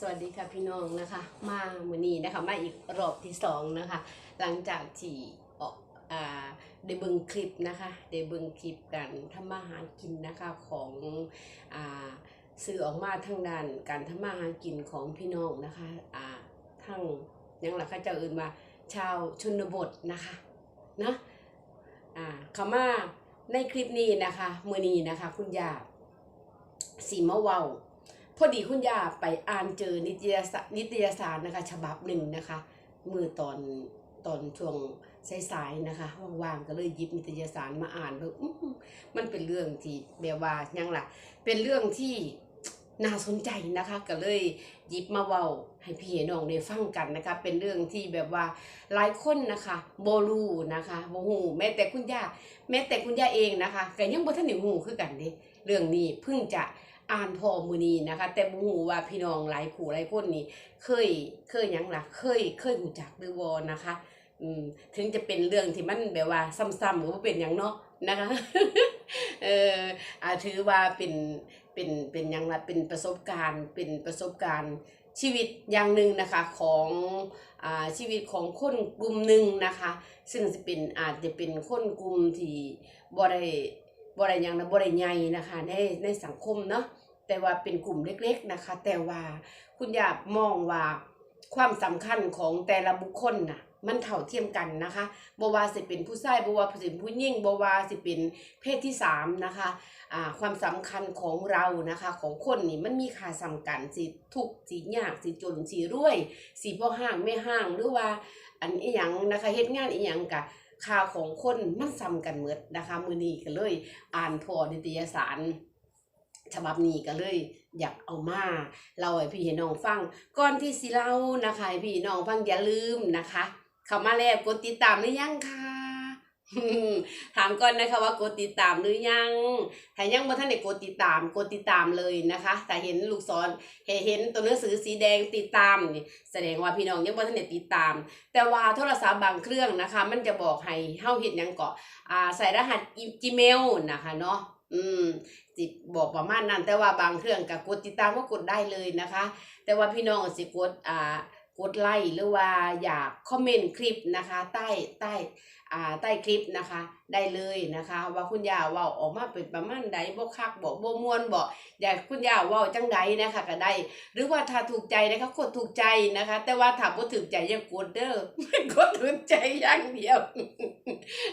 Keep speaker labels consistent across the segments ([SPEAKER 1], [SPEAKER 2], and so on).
[SPEAKER 1] สวัสดีค่ะพี่น้องนะคะ มามือนี้นะคะมาอีกรอบที่สองนะคะ หลังจากที่ออกอ่าได้เบิ่งคลิปนะคะได้เบิ่งคลิปการทำมาหากินนะคะของอ่าสื่อออกมาทางด้านการทำมาหากินของพี่น้องนะคะอ่าทั้งยังหลักข้าเจ้าอื่นมาชาวชนบทนะคะนะอ่าคำว่าในคลิปนี้นะคะมือนี้นะคะ คุณยาสีมะเวา พอดีคุณย่าไปอ่านเจอนิตยสารนิตยสารนะคะ ฉบับหนึ่งนะคะ มือตอนตอนช่วงสายๆนะคะว่างๆก็เลยหยิบนิตยสารมาอ่านแบบมันเป็นเรื่องที่แบบว่ายังล่ะ เป็นเรื่องที่น่าสนใจนะคะ ก็เลยหยิบมาเว้าให้พี่ให้น้องได้ฟังกันนะคะ เป็นเรื่องที่แบบว่าหลายคนนะคะโบลูนะคะโบหูแม้แต่คุณย่าแม้แต่คุณย่าเองนะคะก็ยังบ่ทันได้หูคือกันเด้เรื่องนี้เพิ่งจะ อ่านพอมือนี้นะคะ แต่บ่ฮู้ว่าพี่น้องหลายผู้หลายคนนี่เคยเคยยังล่ะเคยเคยรู้จักหรือบ่นะคะ อืมถึงจะเป็นเรื่องที่มันแบบว่าซ้ำๆหรือว่าเป็นหยังเนาะนะคะเอออาถือว่าเป็นเป็นเป็นยังล่ะเป็นประสบการณ์ เป็นประสบการณ์ชีวิตอย่างหนึ่งนะคะของอ่าชีวิตของคนกลุ่มหนึ่งนะคะ ซึ่งจะเป็นอาจจะเป็นคนกลุ่มที่บ่ได้บ่ได้ยังนะบ่ได้ใหญ่นะคะในในสังคมเนาะ แต่ว่าเป็นกลุ่มเล็กๆนะคะ แต่ว่าคุณอยากมองว่าความสำคัญของแต่ละบุคคลน่ะมันเท่าเทียมกันนะคะบว่าสิเป็นผู้ชายบว่าสิเป็นผู้หญิงบว่าสิเป็นเพศที่สามนะคะอ่าความสำคัญของเรานะคะ ของคนนี่มันมีค่าสำคัญสิทุกสิยากสิจนสิรวยสิบ่ห้างไม่ห้างหรือว่าอันอีหยังนะคะเฮ็ดงานอีหยังกะค่าของคนมันซ้ำกันหมดนะคะ มือนี้ก็เลย อ่านพอนิตยสาร ฉบับนี้ก็เลยอยากเอามาเล่าให้พี่ให้น้องฟังก่อนที่สิเล่านะคะให้พี่น้องฟังอย่าลืมนะคะ เข้ามาแล้วกดติดตามหรือยังคะถามก่อนนะคะว่ากดติดตามหรือยังถ้ายังบ่ทันได้กดติดตามกดติดตามเลยนะคะแต่เห็นลูกศรเห็นเห็นตัวหนังสือสีแดงติดตามนี่แสดงว่าพี่น้องยังบ่ทันได้ติดตาม แต่ว่าโทรศัพท์บางเครื่องนะคะ มันจะบอกให้เฮาเฮ็ดหยังเก็อ่าใส่รหัส Gmail นะคะเนาะ อืมจิบอกประมาณนั้น แต่ว่าบางเครื่องก็กดติดตามก็กดได้เลยนะคะ แต่ว่าพี่น้องสิกดอ่ากดไลค์หรือว่าอยากคอมเมนต์คลิปนะคะ ใต้ใต้อ่าใต้คลิปนะคะ ได้เลยนะคะ ว่าคุณยาว่าออกมาเป็นประมาณใดบ่คักบ่บ่มวนบ่อยากคุณยาว่าจังใดนะคะก็ได้ หรือว่าถ้าถูกใจนะคะกดถูกใจนะคะ แต่ว่าถ้าบ่ถูกใจอย่ากดเด้อกดถูกใจอย่างเดียว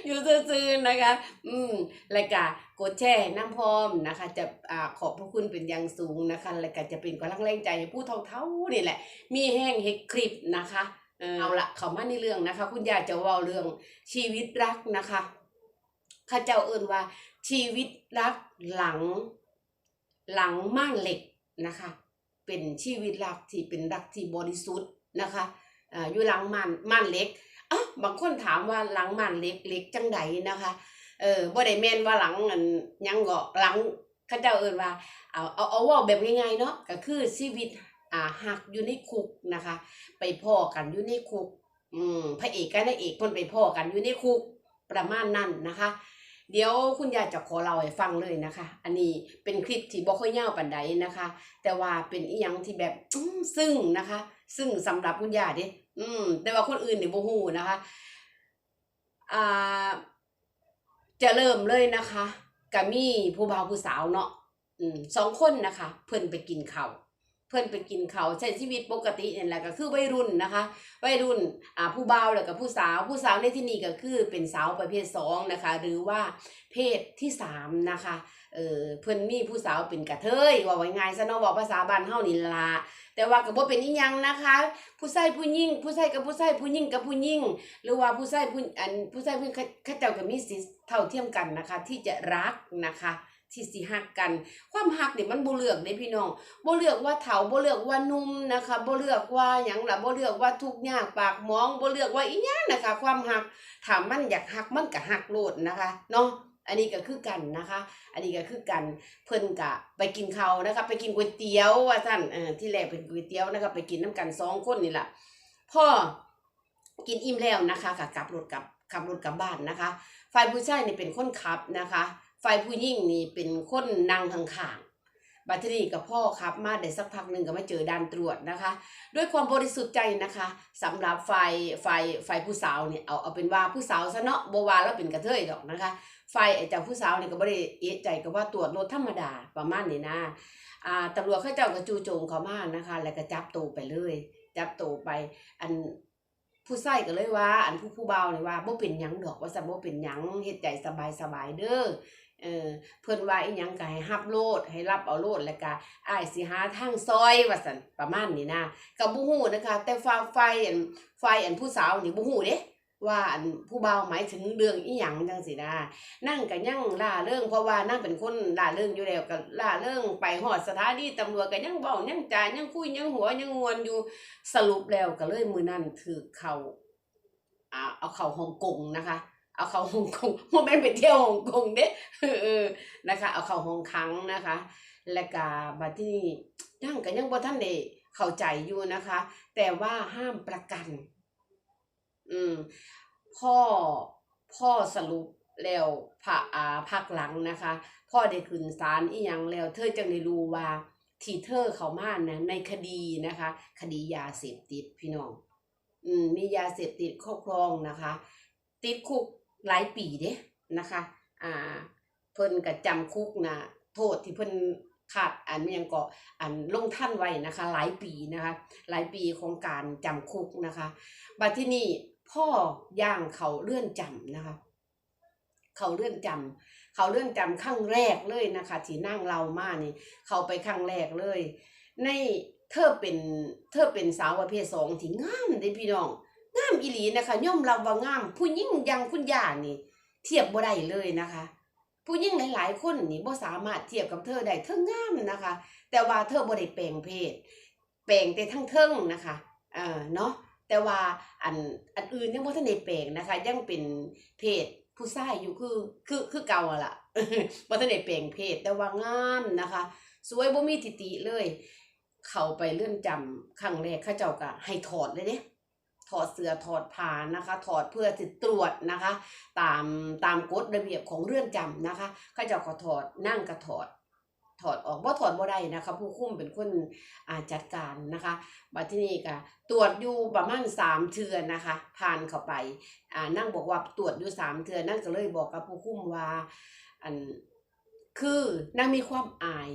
[SPEAKER 1] อยู่ซื่อๆนะคะ อืมแล้วก็กดแชร์น้ำพร้อมนะคะ จะอ่าขอบพระคุณเป็นอย่างสูงนะคะแล้วก็จะเป็นกำลังแรงใจให้ผู้เท่าๆนี่แหละ มีแห้งเฮ็ดคลิปนะคะเออเอาละเข้ามาในเรื่องนะคะ คุณยายจะเว่าเรื่องชีวิตรักนะคะข้าเจ้าเอ่นว่า ชีวิตรักหลัง หลังม่านเหล็กนะคะ เป็นชีวิตรักที่เป็นรักที่บริสุทธิ์นะคะอ่าอยู่หลังม่านม่านเหล็ก อะบางคนถามว่าหลังม่านเล็กเล็กจังใดนะคะ เออบ่ได้แม่นว่าหลังอันยังก็หลังเขาเจ้าเอิ้นว่าเอาเอาเอาว่าแบบง่ายๆเนาะก็คือชีวิตอ่าหักอยู่ในคุกนะคะ ไปพ่อกันอยู่ในคุก อืมพระเอกกับนางเอกเพิ่นไปพ่อกันอยู่ในคุกประมาณนั้นนะคะ เดี๋ยวคุณยายจะขอเล่าให้ฟังเลยนะคะ อันนี้เป็นคลิปที่บ่ค่อยยาวปานใดนะคะ แต่ว่าเป็นอีหยังที่แบบซึ่งนะคะ ซึ่งสำหรับคุณยายเด้ อืม แต่ว่าคนอื่นนี่บ่ฮู้นะคะอ่าจะเริ่มเลยนะคะก็มีผู้บ่าวผู้สาวเนาะอืมสองคนนะคะ เพิ่นไปกินข้าว เพิ่อนไปกินเขาใช้ชีวิตปกตินี่แหละก็คือวัยรุ่นนะคะวัยรุ่นอ่าผู้บ่าวแล้วก็ผู้สาว ผู้สาวในที่นี้ก็คือเป็นสาวประเภทสองนะคะหรือว่าเพศที่สามนะคะเออเพิ่อนมีผู้สาวเป็นกระเทยว่าไว้ง่ายซะเนาะเว่าภาษาบ้านเฮานี่ล่ะแต่ว่าก็บ่เป็นอีหยังนะคะ ผู้ชายผู้หญิงผู้ชายกับผู้ชายผู้หญิงกับผู้หญิงหรือว่าผู้ชายผู้อันผู้ชายผู้เขาเขาเจ้าก็มีสิทธิเท่าเทียมกันนะคะ ที่จะรักนะคะ ที่สิฮักกัน ความฮักเนี่ยมันบ่เลือกเด้พี่น้องบ่เลือกว่าเฒ่าบ่เลือกว่านุ่มนะคะบ่เลือกว่าหยังล่ะบ่เลือกว่าทุกยากปากมองบ่เลือกว่าอีหยังนะคะ ความฮักถ้ามันอยากฮักมันก็ฮักโลดนะคะเนาะอันนี้ก็คือกันนะคะ อันนี้ก็คือกันเพิ่นก็ไปกินข้าวนะคะ ไปกินก๋วยเตี๋ยวว่าซั่นเออที่แรกเป็นก๋วยเตี๋ยวนะคะ ไปกินน้ำกันสองคนนี่แหละพ่อกินอิ่มแล้วนะคะก็กลับรถกลับขับรถกลับบ้านนะคะ ฝ่ายผู้ชายนี่เป็นคนขับนะคะ ฝ่ายผู้หญิงนี่เป็นคนนั่งข้างๆบัตรนี้กับพ่อครับมาได้สักพักหนึ่งก็มาเจอด่านตรวจนะคะ ด้วยความบริสุทธิ์ใจนะคะสำหรับฝ่ายฝ่ายฝ่ายผู้สาวเนี่ยเอาเอาเป็นว่าผู้สาวซะเนาะบวาแล้วเป็นกระเทยดอกนะคะฝ่ายไอเจ้าผู้สาวเนี่ยก็บ่ได้เอะใจก็ว่าตรวจรถธรรมดาประมาณนี้นะอ่าตำรวจเขาเจ้าก็จู่โจมเขามานะคะ แล้วก็จับตัวไปเลย จับตัวไปอันผู้ใส่ก็เลยว่า อันผู้ผู้เบาเลยว่าบ่เป็นยังดอกว่าซั่นบ่เป็นยังเฮ็ดใจสบายสบายเด้อ เออเพิ่นว่าอีหยังก็ให้รับโลดให้รับเอาโลดแล้วก็อ้ายสิหาทางซอยว่าซั่นประมาณนี้นะก็บ่ฮู้นะคะ แต่ฝ่ายฝ่ายอันฝ่ายอันผู้สาวนี่บ่ฮู้เด้ว่าอันผู้เบาหมายถึงเรื่องอีหยังจังซี่นะนั่งก็ยังล่าเรื่องเพราะว่านั่งเป็นคนล่าเรื่องอยู่แล้วก็ล่าเรื่องไปฮอดสถานีตำรวจก็ยังเว้ายังจายังคุยยังหัวยังงวนอยู่สรุปแล้วก็เลยมือนั่นถือเขาอ่าเอาเขาฮ่องกงนะคะ เอาเขาฮ่องกงโมแม่นไปเที่ยวฮ่องกงเด้เออนะคะ เอาเขาฮ่องคังนะคะ และก็บัดที่นั่งก็ยังบ่ทันได้เข้าใจอยู่นะคะ แต่ว่าห้ามประกัน อืมพ่อพ่อสรุปแล้วพระอ่าภาคหลังนะคะ พ่อได้ขึ้นศาลอีหยังแล้ว เธอจังได้รู้ว่าที่เธอเขามานะในคดีนะคะ คดียาเสพติดพี่น้อง อืมมียาเสพติดครอบครองนะคะ ติดคุก หลายปีเด้นะคะอ่าเพิ่นก็จำคุกนะโทษที่เพิ่นขาดอันยังก็อันลงท่านไว้นะคะ หลายปีนะคะ หลายปีของการจำคุกนะคะบัดที่นี่พ่อย่างเขาเลื่อนจำนะคะ เขาเลื่อนจำเขาเลื่อนจำครั้งแรกเลยนะคะ ที่นั่งเรามานี่เขาไปครั้งแรกเลย ในเธอเป็นเธอเป็นสาวประเภทสองที่งามเด้พี่น้อง งามอีหลีนะคะย่อมรับว่างาม ผู้หญิงยังคุณย่านี่ เทียบบ่ได้เลยนะคะ ผู้หญิงหลาย ๆ คนนี่บ่สามารถเทียบกับเธอได้เธองามนะคะ แต่ว่าเธอบ่ได้แปลงเพศ แปลงแต่ทั้งเทิงนะคะเออเนาะแต่ว่าอันอันอื่นยังบ่ทันได้แปลงนะคะ ยังเป็นเพศผู้ชายอยู่คือคือคือเก่าอะล่ะบ่ทันได้แปลงเพศแต่ว่างามนะคะ สวยบ่มีทิติเลย เข้าไปเลื่อนจำครั้งแรกเขาเจ้าก็ให้ถอดเลยเด้ ถอดเสื้อถอดผ้านะคะ ถอดเพื่อสิตรวจนะคะ ตามตามกฎระเบียบของเรือนจำนะคะเขาเจ้าก็ถอดนั่งก็ถอดถอดออกบ่ถอดบ่ได้นะคะผู้คุ้มเป็นคนจัดการนะคะบัดที่นี่ก็ตรวจอยู่ประมาณสามเทือนนะคะผ่านเข้าไปอ่านั่งบอกว่าตรวจอยู่สามเทือนนั่งก็เลยบอกกับผู้คุ้มว่าอันคือนางมีความอาย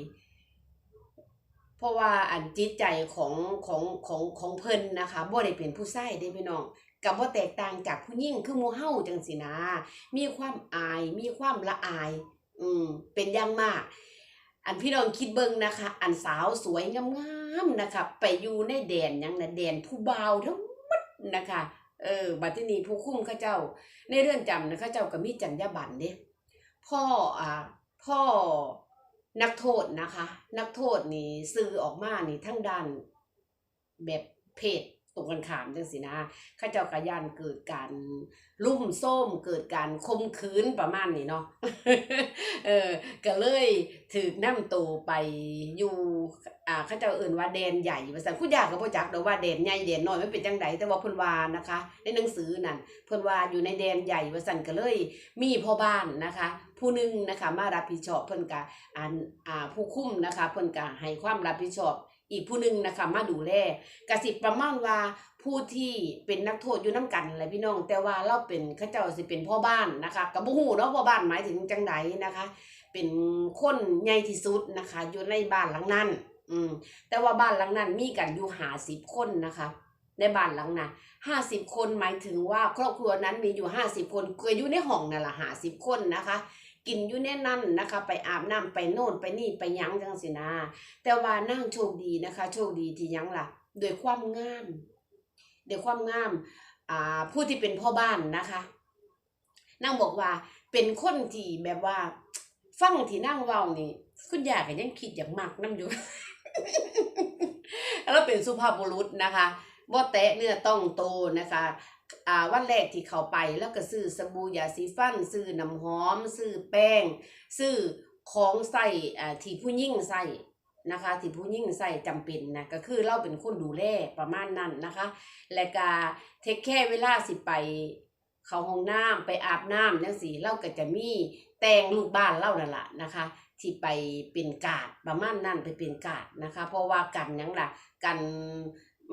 [SPEAKER 1] เพราะว่าอันจิตใจของของของของเพิ่นนะคะบ่ได้เป็นผู้ชายเด้พี่น้องกับบ่แตกต่างจากผู้หญิงคือมูเฮาจังสินะ มีความอาย มีความละอาย อืมเป็นอย่างมาก อันพี่น้องคิดเบิ่งนะคะ อันสาวสวยงามๆนะคะ ไปอยู่ในแดนยังนะแดนผู้บ่าวทั้งหมดนะคะ เออ บัดทีนี้ผู้คุ้มเขาเจ้า ในเรื่อนจำนะเขาเจ้าก็มีจรรยาบรรณเด้พ่ออ่าพ่อ นักโทษนะคะ นักโทษนี่สื่อออกมานี่ทั้งด้านแบบเพศตรงกันขามจังสินะข้าเจ้ากระยานเกิดการลุ่มส้มเกิดการคมคืนประมาณนี้เนาะเออก็เลยถือน้ำตัวไปอยู่อ่าข้าเจ้าเอื่นว่าแดนใหญ่ว่าซั่นคุณยาก็บ่จักเดอกว่าแดนใหญ่แดนน้อยไมันเป็นจังไดแต่ว่าเพิ่นว่านะคะ ในหนังสือนั่นเพิ่นว่าอยู่ในแดนใหญ่ว่าซั่นก็เลยมีพ่อบ้านนะคะ ผู้หนึงนะคะมารับผิดชอบเพิ่นก็อ่านอ่าผู้คุ้มนะคะเพิ่นก็ให้ความรับผิดชอบอีกผู้หนึงนะคะมาดูแลกสิประมาณว่าผู้ที่เป็นนักโทษอยู่น้กันแหละพี่น้อง แต่ว่าเราเป็นเขาเจ้าสิเป็นพ่อบ้านนะคะก็บ่ฮู้เนาะพ่อบ้านหมายถึงจังไดนะคะ เป็นคนใหญ่ที่สุดนะคะ อยู่ในบ้านหลังนั้นอืมแต่ว่าบ้านหลังนั้นมีกันอยู่50คนนะคะในบ้านหลังนั้น50คนหมายถึงว่าครอบครัวนั้นมีอยู่50คนเก็อยู่ในห้องนั่นล่ะ50คนนะคะ กินอยู่ในนั้นนะคะ ไปอาบน้ำไปโน่นไปนี่ไปยั้งจังสินะ แต่ว่านั่งโชคดีนะคะ โชคดีที่ยั้งล่ะด้วยความงามด้วยความงามอ่าผู้ที่เป็นพ่อบ้านนะคะนั่งบอกว่าเป็นคนที่แบบว่า ฟังที่นั่งเว้านี่ คุณยายก็ยังคิดอย่างมากน้ำอยู่แล้วเป็นสุภาพบุรุษนะคะบ่แตะเนื้อต้องโตนะคะ อ่าวันแรกที่เขาไปแล้วก็ซื้อสบู่ยาสีฟัน ซื้อน้ำหอม ซื้อแป้ง ซื้อของใส่อ่าที่ผู้หญิงใส่นะคะที่ผู้หญิงใส่จำเป็นนะก็คือเราเป็นคนดูแลประมาณนั้นนะคะ และก็เทคแค่เวลาสิไป เข้าห้องน้ำไปอาบน้ำจังซี่เราก็จะมีแต่งลูกบ้านเล่านั่นล่ะนะคะ ที่ไปเป็นกาดประมาณนั้นไปเป็นกาดนะคะ เพราะว่ากันยังล่ะกัน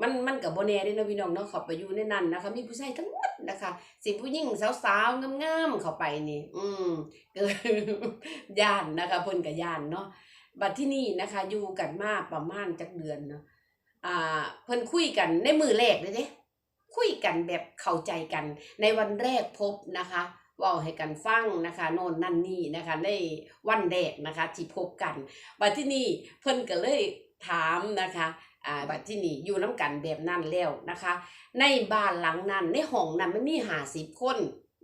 [SPEAKER 1] มันมันกับโบแน่เด้นะพี่น้องเนาะเขาไปอยู่ในนั้นนะคะ มีผู้ชายทั้งหมดนะคะ สิผู้หญิงสาวๆงามๆเข้าไปนี่ อืมเกิดย่านนะคะเพิ่นกับย่านเนาะบัดที่นี่นะคะ อยู่กันมาประมาณจักเดือนเนาะอ่า เพิ่นคุยกันในมือแรกเลยเด้คุยกันแบบเข้าใจกัน ในวันแรกพบนะคะว่าให้กันฟังนะคะโน่นนั่นนี่นะคะในวันแรกนะคะที่พบกันบัดที่นี่เพิ่นก็เลยถามนะคะ อ่าบัดที่นี่อยู่น้ำกันแบบนั้นแล้วนะคะ ในบ้านหลังนั้นในห้องนั้นมันมีหาสิบคน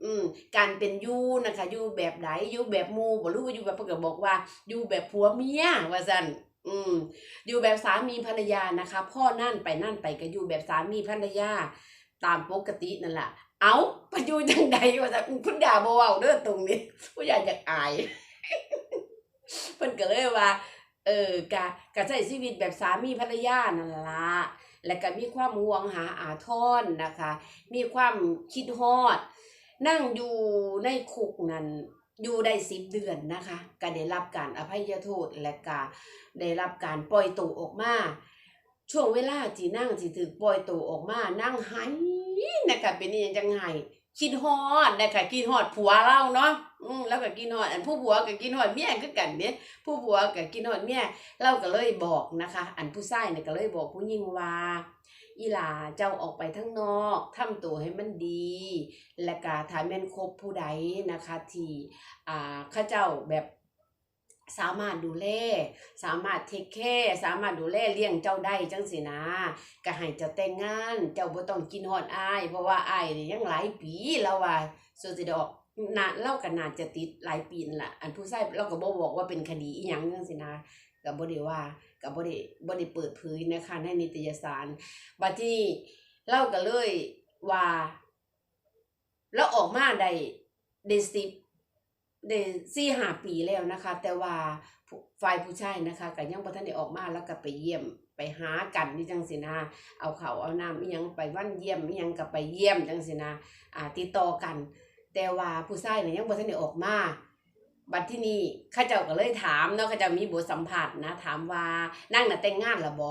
[SPEAKER 1] อืมการเป็นอยู่นะคะอยู่แบบไหนอยู่แบบมู่บ่รู้ว่าอยู่แบบเพิ่นก็บอกว่าอยู่แบบผัวเมียว่าซั่นอืมอยู่แบบสามีภรรยานะคะ พ่อนั่นไปนั่นไปก็อยู่แบบสามีภรรยาตามปกตินั่นแหละเอาไปอยู่จังใดว่าซั่นพุ่นด่าเว้าเด้อตรงนี้ผู้ใหญ่อยากอายเพิ่นก็เลยว่า เออกะกะใช้ชีวิตแบบสามีภรรยานั่นละและก็มีความห่วงหาอาทรนะคะ มีความคิดฮอด นั่งอยู่ในคุกนั้นอยู่ได้สิบเดือนนะคะก็ได้รับการอภัยโทษและก็ได้รับการปล่อยตัวออกมาช่วงเวลาที่นั่งที่ถูกปล่อยตัวออกมานั่งหายนะคะเป็นอหยังจังไห้ คิดฮอดนะคะคิดฮอดผัวเราเนาะอืมแล้วก็กินฮอดอันผู้ผัวก็กินฮอดเมียคือกันเนี่ยผู้ผัวก็กินฮอดเมียเราก็เลยบอกนะคะ อันผู้ชายเนี่ยก็เลยบอกผู้หญิงว่าอีหลาเจ้าออกไปทั้งนอกทำตัวให้มันดี และก็ถ้าแม่นคบผู้ใดนะคะ ที่อ่าข้าเจ้าแบบ สามารถดูแล สามารถเทคแคร์สามารถดูแลเลี้ยงเจ้าได้จังสินะก็ให้เจ้าแต่งงาน เจ้าบ่ต้องกินฮอดอาย เพราะว่าอายนี่ยังหลายปีแล้วว่าส่วนสิดอกนาเล่าก็น่านจะติดหลายปีนั่นล่ะอันผู้ชายเราก็บ่บอกว่าเป็นคดีอีหยังจังสินะก็บ่ได้ว่าก็บ่ได้บ่ได้เปิดเผยนะคะในนิตยสารบัดที่เราก็เลยว่า แล้วออกมาได้ได้สิบ ได้สี่หาปีแล้วนะคะ แต่ว่าฝ่ายผู้ชายนะคะก็ยังบ่ทันได้ออกมาแล้วก็ไปเยี่ยมไปหากันนี่จังสินะเอาเขาเอาน้ำยังไปวันเยี่ยมยังก็ไปเยี่ยมจังสินะอ่าติดต่อกัน แต่ว่าผู้ชายเนี่ยยังบ่ทันได้ออกมาบัดที่นี่ข้าเจ้าก็เลยถามเนาะข้าเจ้ามีบทสัมผัสนะ ถามว่านั่งน่ะแต่งงานละบ่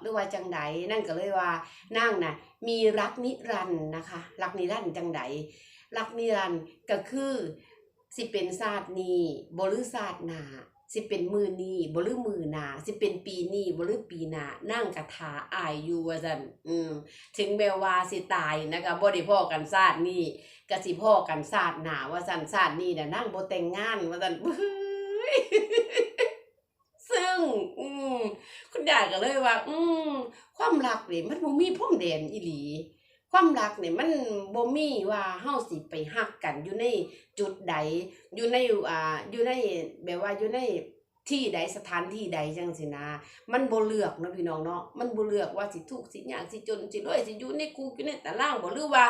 [SPEAKER 1] หรือว่าจังใดนั่งก็เลยว่านั่งน่ะมีรักนิรันธ์นะคะ รักนิรันธ์จังใดรักนิรันธ์ก็คือ สิเป็นศาสตร์นี้บ่หรือศาสตร์หนาสิเป็นมือนี้บ่หรือมือหนาสิเป็นปีนี้บ่หรือปีหนานั่งกระถาอายอยู่ว่าซั่นอืมถึงแม้ว่าสิตายนะคะบ่ได้พ้อกันศาสตร์นี้กสิพ่อกันศาสตร์หนาว่าสันศาสตร์นี่น่ะนั่งบ่แต่งงานว่าสันเบ้ยซึ่ง อืมคุณยายก็เลยว่า อืมความรักนี่มันบ่มีพรมแดนอีหลี ความรักเนี่ยมันบ่มีว่าเฮาสิไปฮักกันอยู่ในจุดใดอยู่ในอ่าอยู่ในแบบว่าอยู่ในที่ใดสถานที่ใดจังซี่นะ มันบ่เลือกเนาะพี่น้องเนาะมันบ่เลือกว่าสิทุกสิยากสิจนสิรวยสิอยู่ในคุกอยู่ในตารางบ่หรือว่า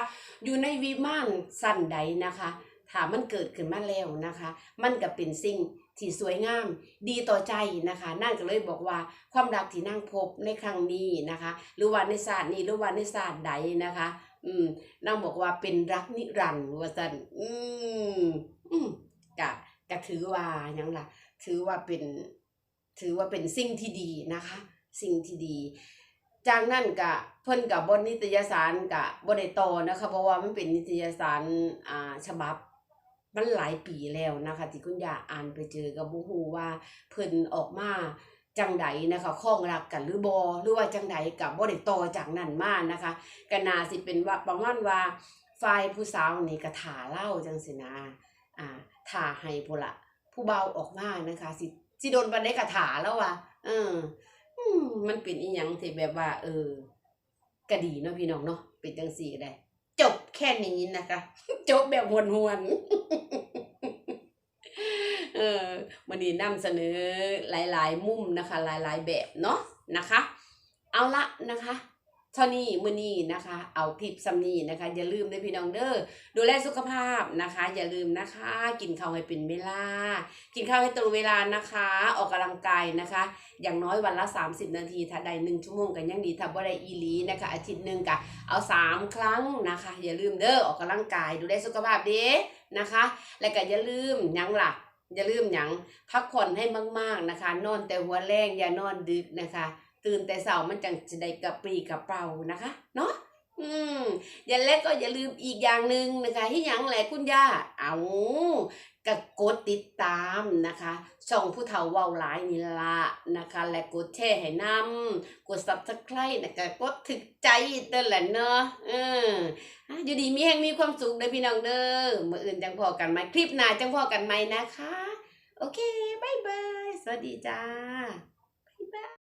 [SPEAKER 1] อยู่ในวิมานสั้นใดนะคะถ้ามันเกิดขึ้นมาแล้วนะคะ มันก็เป็นสิ่ง ที่สวยงาม ดีต่อใจนะคะนั่งก็เลยบอกว่าความรักที่นั่งพบในครั้งนี้นะคะ หรือว่าในศาสตร์นี้หรือว่าในศาสตร์ใดนะคะ อืมนั่งบอกว่าเป็นรักนิรันดร์ว่าซั่นอืมอืมกะกะถือว่ายังล่ะ ถือว่าเป็นถือว่าเป็นสิ่งที่ดีนะคะ สิ่งที่ดี จากนั้นกะเพิ่นกับบนนิตยสารกะบ่ได้ต่อนะคะ เพราะว่ามันเป็นนิตยสารอ่าฉบับ มันหลายปีแล้วนะคะ ที่คุณย่าอ่านไปเจอกับบ่ฮู้ว่าเพิ่นออกมาจังใดนะคะข้องรักกันหรือบ่หรือว่าจังใดกับบ่ได้ต่อจากนั้นมานะคะก็นาสิเป็นว่าประมาณว่าฝ่ายผู้สาวนี่ก็ท่าเล่าจังซี่นะอ่าท่าให้พละผู้เบาออกมานะคะ สิสิโดนบันไดกระถาแล้วว่ะเออมันเป็นอีหยังที่แบบว่า เออก็ดีเนาะพี่น้องเนาะเป็นจังซี่ก็ได้ แค่นี้นะคะจบแบบหวนๆเออวันนี้นำเสนอหลาย ๆ มุมนะคะ หลาย ๆ แบบเนาะนะคะ เอาละนะคะ เท่านี้มื้อนี้นะคะ เอาคลิปซ้ำนีนะคะ อย่าลืมนะพี่น้องเด้อดูแลสุขภาพนะคะ อย่าลืมนะคะ กินข้าวให้เป็นเวลา กินข้าวให้ตรงเวลานะคะ ออกกำลังกายนะคะ อย่างน้อยวันละ 30 นาทีถ้าได้1ชั่วโมงกันยังดีถ้าบ่ได้อีลีนะคะ อาทิตย์หนึ่งก็เอา 3 ครั้งนะคะ อย่าลืมเด้อออกกำลังกายดูแลสุขภาพเด้นะคะ แล้วก็อย่าลืมยังล่ะอย่าลืมหยังพักผ่อนให้มาก ๆนะคะ นอนแต่หัวแรงอย่านอนดึกนะคะ ตื่นแต่เช้ามันจังจะได้กระปรีกระเปรานะคะเนาะอืมอย่าเล็กก็อย่าลืมอีกอย่างหนึ่งนะคะที่ยังแหละคุณย่าเอากกดติดตามนะคะช่องผู้เฒ่าเว้าหลายนี่ละนะคะ และกดแชร์ให้นำกด subscribe นะคะกดถึกใจเด้อแหละเนาะเอออะอยู่ดีมีแห่งมีความสุขเด้อพี่น้องเด้อเมื่ออื่นจังพอกันไหมคลิปหน้าจังพอกันไหมนะคะ โอเคบายบายสวัสดีจ้า